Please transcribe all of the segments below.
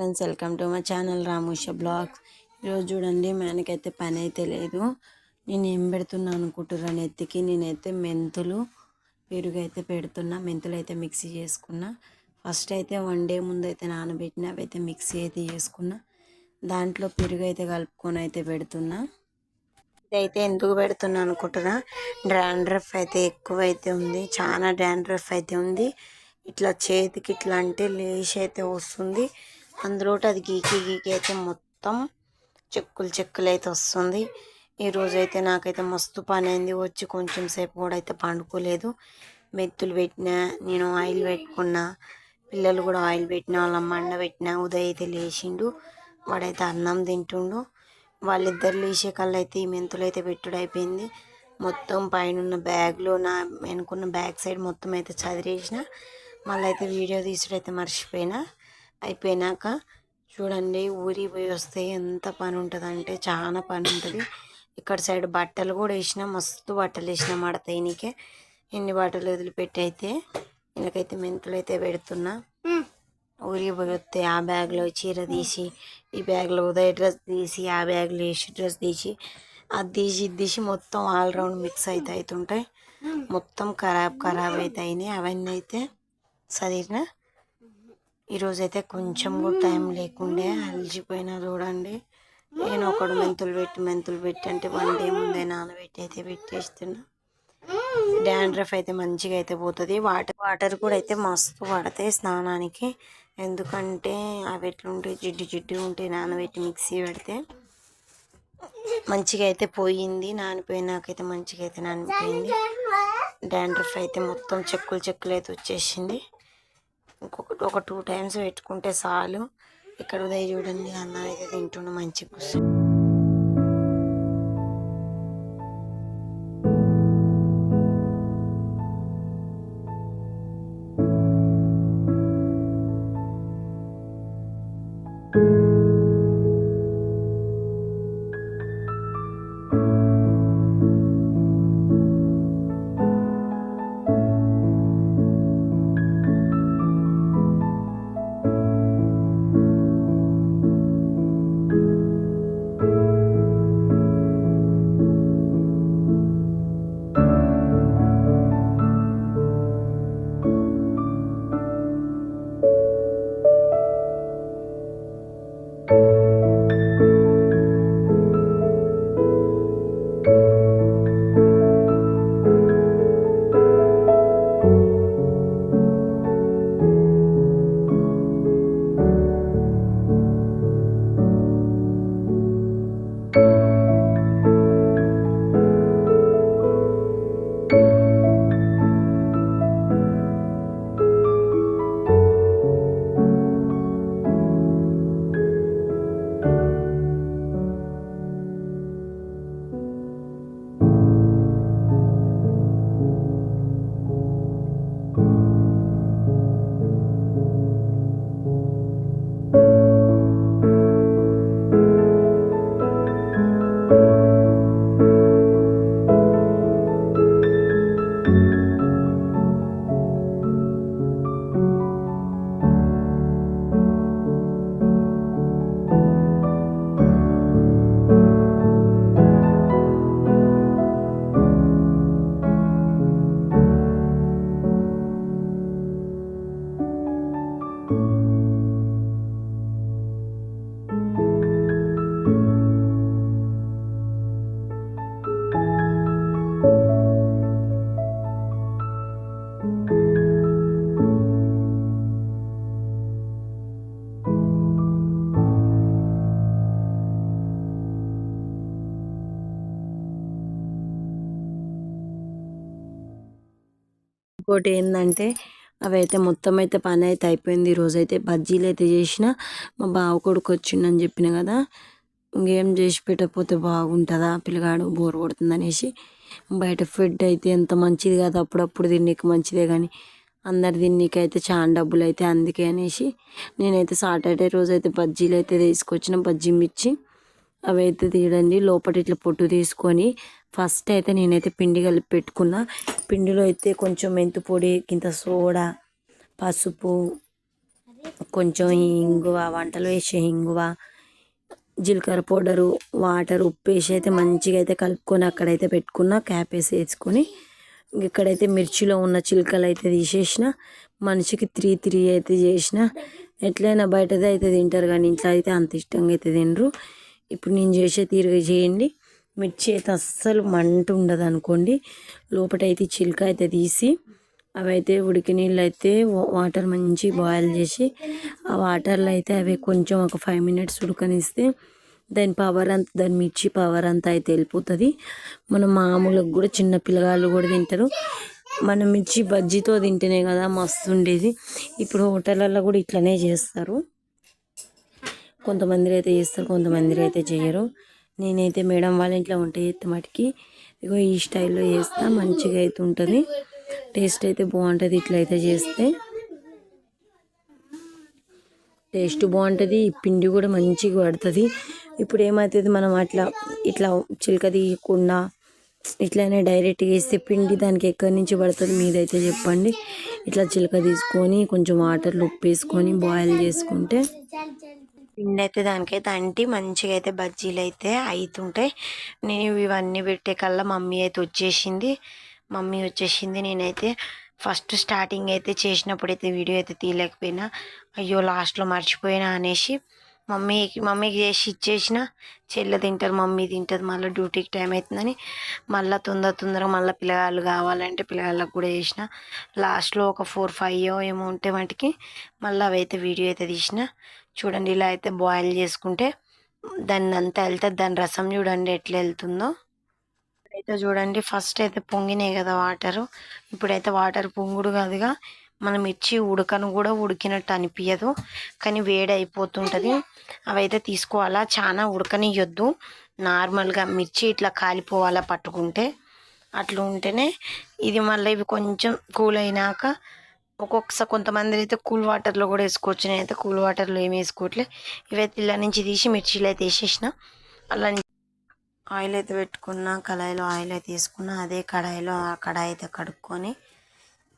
Friends welcome to my channel Ramusha vlogs. ఈరోజు చూడండి మనకైతే పని అయితే లేదు. నేను ఏం పెడుతున్నా అనుకుంటున్నాను ఎత్తికి నేనైతే మెంతులు పెరుగు అయితే పెడుతున్నా. మెంతులు అయితే మిక్సీ చేసుకున్నా. ఫస్ట్ అయితే వన్ డే ముందు అయితే నానబెట్టిన అవి అయితే మిక్సీ అయితే చేసుకున్నా. దాంట్లో పెరుగు అయితే కలుపుకొని అయితే పెడుతున్నా. ఇదైతే ఎందుకు పెడుతున్నా అనుకుంటున్నా డాండ్రఫ్ అయితే ఎక్కువ అయితే ఉంది. చాలా డాండ్రఫ్ అయితే ఉంది. ఇట్లా చేతికి ఇట్లా అంటే లేచి అయితే వస్తుంది. అందులోటి అది గీకి గీకి అయితే మొత్తం చెక్కులు చెక్కులు అయితే వస్తుంది. ఈరోజు అయితే నాకైతే మస్తు పని అయింది వచ్చి కొంచెం సేపు కూడా అయితే పండుకోలేదు. మెత్తులు పెట్టినా నేను ఆయిల్ పెట్టుకున్నా పిల్లలు కూడా ఆయిల్ పెట్టినా వాళ్ళ మండ పెట్టినా ఉదయ్ అయితే లేచిండు. వాడైతే అన్నం తింటుండు. వాళ్ళిద్దరు లేచే కళ్ళు అయితే ఈ మెంతులు అయితే పెట్టుడు అయిపోయింది. మొత్తం పైన బ్యాగ్లో నా వెనుకున్న బ్యాగ్ సైడ్ మొత్తం అయితే చదిరేసిన మళ్ళీ అయితే వీడియో తీసుడైతే మర్చిపోయినా. అయిపోయినాక చూడండి ఊరి పోయి వస్తే ఎంత పని ఉంటుంది అంటే చాలా పని ఉంటుంది ఇక్కడ సైడ్ బట్టలు కూడా వేసిన మస్తు బట్టలు వేసిన మడతాయినికే ఎన్ని బట్టలు వదిలిపెట్టి అయితే ఈయనకైతే మెంతులు అయితే పెడుతున్నా. ఊరికి పోయి వస్తే ఆ బ్యాగ్లో చీర తీసి ఈ బ్యాగ్లో ఉదయ డ్రెస్ తీసి ఆ బ్యాగ్లో వేసి డ్రెస్ తీసి అది తీసి ఇది తీసి మొత్తం ఆల్రౌండ్ మిక్స్ అయితే అవుతుంటాయి మొత్తం ఖరాబ్ ఖరాబ్ అయితే అవన్నీ అయితే చదివిన ఈరోజు అయితే కొంచెం కూడా టైం లేకుండే అలిసిపోయినా చూడండి. నేను ఒకడు మెంతులు పెట్టి మెంతులు పెట్టి అంటే వన్ డే ముందే నానబెట్టి అయితే పెట్టేస్తున్నా. డాండ్రఫ్ అయితే మంచిగా అయితే పోతుంది. వాటర్ వాటర్ కూడా అయితే మస్తు పడతాయి స్నానానికి. ఎందుకంటే అవి ఎట్లుంటాయి? జిడ్డు జిడ్డు ఉంటే నానబెట్టి మిక్సీ పెడితే. మంచిగా అయితే పోయింది. నానిపోయినాకైతే మంచిగా అయితే నానిపోయింది. డాండ్రఫ్ అయితే మొత్తం చెక్కులు చెక్కులు అయితే వచ్చేసింది. ఇంకొకటి ఒక టూ టైమ్స్ పెట్టుకుంటే చాలు. ఇక్కడ ఉదయం చూడండి అన్నం అయితే తింటుండు మంచి కూర్చొని ఇంకోటి ఏంటంటే అవి అయితే మొత్తం అయితే పని అయితే అయిపోయింది. ఈరోజు అయితే బజ్జీలు అయితే చేసిన మా బావ కొడుకు వచ్చిండని చెప్పిన కదా ఇంకేం చేసి పెట్టకపోతే బాగుంటుందా? పిల్లగాడు బోర్ కొడుతుంది అనేసి బయట ఫుడ్ అయితే ఎంత మంచిది కాదు అప్పుడప్పుడు తిన్నీకి మంచిదే కానీ అందరు తిన్నీకి అయితే చాలా డబ్బులు అయితే అందుకే అనేసి నేనైతే సాటర్డే రోజు అయితే బజ్జీలు అయితే తీసుకొచ్చిన బజ్జీ మిర్చి అవి అయితే తీయడండి. లోపల ఇట్లా పొట్టు తీసుకొని ఫస్ట్ అయితే నేనైతే పిండి కలిపి పెట్టుకున్నా. పిండిలో అయితే కొంచెం మెంతు పొడి ఇంత సోడా పసుపు కొంచెం ఇంగువ వంటలు వేసే ఇంగువ జీలకర్ర పౌడరు వాటర్ ఉప్పు వేసి అయితే మంచిగా అయితే కలుపుకొని అక్కడైతే పెట్టుకున్న. క్యాప్ వేసి వేసుకొని ఇక్కడైతే మిర్చిలో ఉన్న చిలుకలు అయితే తీసేసిన. మనిషికి త్రీ త్రీ అయితే చేసిన. ఎట్లయినా బయటది అయితే తింటారు కానీ ఇంట్లో అయితే అంత ఇష్టంగా అయితే తినరు. ఇప్పుడు నేను చేసే తీరుగా చేయండి. మిర్చి అయితే అస్సలు మంట ఉండదు అనుకోండి లోపటైతే చిలుక అయితే తీసి అవి అయితే ఉడికి నీళ్ళు అయితే వాటర్ మంచి బాయిల్ చేసి ఆ వాటర్లో అయితే అవి కొంచెం ఒక ఫైవ్ మినిట్స్ ఉడకనిస్తే దాని పవర్ అంతా దాని మిర్చి పవర్ అంతా అయితే వెళ్ళిపోతుంది. మన మామూలుగా కూడా చిన్న పిల్లగాళ్ళు కూడా తింటారు. మనం మిర్చి బజ్జీతో తింటేనే కదా మస్తు ఉండేది. ఇప్పుడు హోటళ్ళల్లో కూడా ఇట్లనే చేస్తారు. కొంతమంది అయితే చేస్తారు కొంతమంది అయితే చేయరు. నేనైతే మేడం వాళ్ళ ఇంట్లో వంట చేస్తే మటుకి ఇగో ఈ స్టైల్లో చేస్తా మంచిగా అయితే ఉంటుంది. టేస్ట్ అయితే బాగుంటుంది ఇట్లా అయితే చేస్తే. టేస్ట్ బాగుంటుంది పిండి కూడా మంచిగా పడుతుంది. ఇప్పుడు ఏమవుతుంది మనం అట్లా ఇట్లా చిలక తీయకుండా ఇట్లానే డైరెక్ట్గా వేస్తే పిండి దానికి ఎక్కడి నుంచి పడుతుంది మీదైతే చెప్పండి. ఇట్లా చిలక తీసుకొని కొంచెం వాటర్లో ఉప్పు వేసుకొని బాయిల్ చేసుకుంటే పిండి అయితే దానికైతే అంటి మంచిగా అయితే బజ్జీలు అయితే అవుతుంటాయి నేను ఇవన్నీ పెట్టే కల్లా మమ్మీ అయితే వచ్చేసింది. మమ్మీ వచ్చేసింది. నేనైతే ఫస్ట్ స్టార్టింగ్ అయితే చేసినప్పుడు అయితే వీడియో అయితే తీయలేకపోయినా అయ్యో లాస్ట్లో మర్చిపోయినా అనేసి మమ్మీకి మమ్మీకి చేసి ఇచ్చేసిన. చెల్లె తింటారు మమ్మీ తింటుంది మళ్ళీ డ్యూటీకి టైం అవుతుందని మళ్ళీ తొందర తొందరగా మళ్ళీ పిల్లగాళ్ళు కావాలంటే పిల్లగాళ్ళకి కూడా చేసిన. లాస్ట్లో ఒక ఫోర్ ఫైవ్ ఏమో ఉంటే వాటికి మళ్ళీ అవి అయితే వీడియో అయితే తీసిన. చూడండి ఇలా అయితే బాయిల్ చేసుకుంటే దాన్ని అంతా వెళ్తే దాని రసం చూడండి ఎట్లా వెళ్తుందో. అయితే చూడండి ఫస్ట్ అయితే పొంగినాయి కదా వాటరు. ఇప్పుడైతే వాటర్ పొంగుడు కాదుగా మనం మిర్చి ఉడకను కూడా ఉడికినట్టు అనిపించదు కానీ వేడి అయిపోతుంటుంది. అవైతే తీసుకోవాలా? చాలా ఉడకనియొద్దు నార్మల్గా మిర్చి ఇట్లా కాలిపోవాలా పట్టుకుంటే? అట్లా ఉంటేనే ఇది మళ్ళీ ఇవి కొంచెం కూల్ అయినాక ఒక్కొక్కసారి కొంతమంది అయితే కూల్ వాటర్లో కూడా వేసుకోవచ్చు. నేనైతే కూల్ వాటర్లో ఏమి వేసుకోవట్లే. ఇవైతే ఇలా నుంచి తీసి మిర్చీలు అయితే వేసేసిన. అలా ఆయిల్ అయితే పెట్టుకున్న కళాయిలో ఆయిల్ అయితే తీసుకున్న అదే కడాయిలో ఆ కడాయి అయితే కడుక్కొని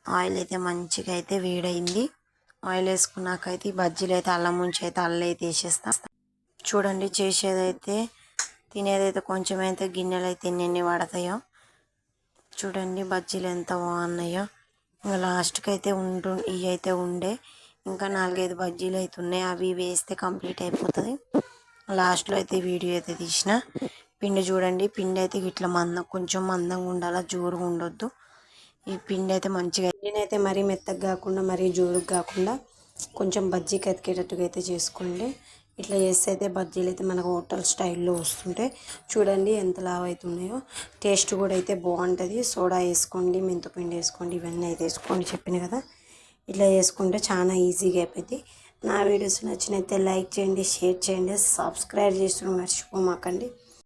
ఆయిల్ అయితే మంచిగా అయితే వేడైంది. ఆయిల్ వేసుకున్నాకైతే ఈ బజ్జీలు అయితే అల్లం ముంచి అయితే అల్లం అయితే వేసేస్తా. చూడండి చేసేదైతే తినేదైతే కొంచెం అయితే గిన్నెలు అయితే ఎన్ని పడతాయో చూడండి బజ్జీలు ఎంత బాగున్నాయో. ఇంకా లాస్ట్కి అయితే ఉండు ఇవి అయితే ఉండే. ఇంకా నాలుగైదు బజ్జీలు అయితే ఉన్నాయి. అవి వేస్తే కంప్లీట్ అయిపోతుంది. లాస్ట్లో అయితే వీడియో అయితే తీసిన. పిండి చూడండి. పిండి అయితే ఇట్లా మందం కొంచెం మందంగా ఉండాలా జోరుగా ఉండొద్దు. ఈ పిండి అయితే మంచిగా నేనైతే మరీ మెత్తగా కాకుండా మరీ జోరుగా కాకుండా కొంచెం బజ్జీకి ఎతికేటట్టుగా అయితే చేసుకోండి. ఇట్లా చేస్తే అయితే బజ్జీలు అయితే మనకు హోటల్ స్టైల్లో వస్తుంటాయి చూడండి ఎంత లావు అవుతున్నాయో టేస్ట్ కూడా అయితే బాగుంటుంది. సోడా వేసుకోండి మెంతిపిండి వేసుకోండి ఇవన్నీ అయితే వేసుకోండి చెప్పిన కదా. ఇట్లా చేసుకుంటే చాలా ఈజీగా అయిపోయింది నా వీడియోస్ నచ్చినైతే లైక్ చేయండి షేర్ చేయండి సబ్స్క్రైబ్ చేసి మర్చిపోమాకండి.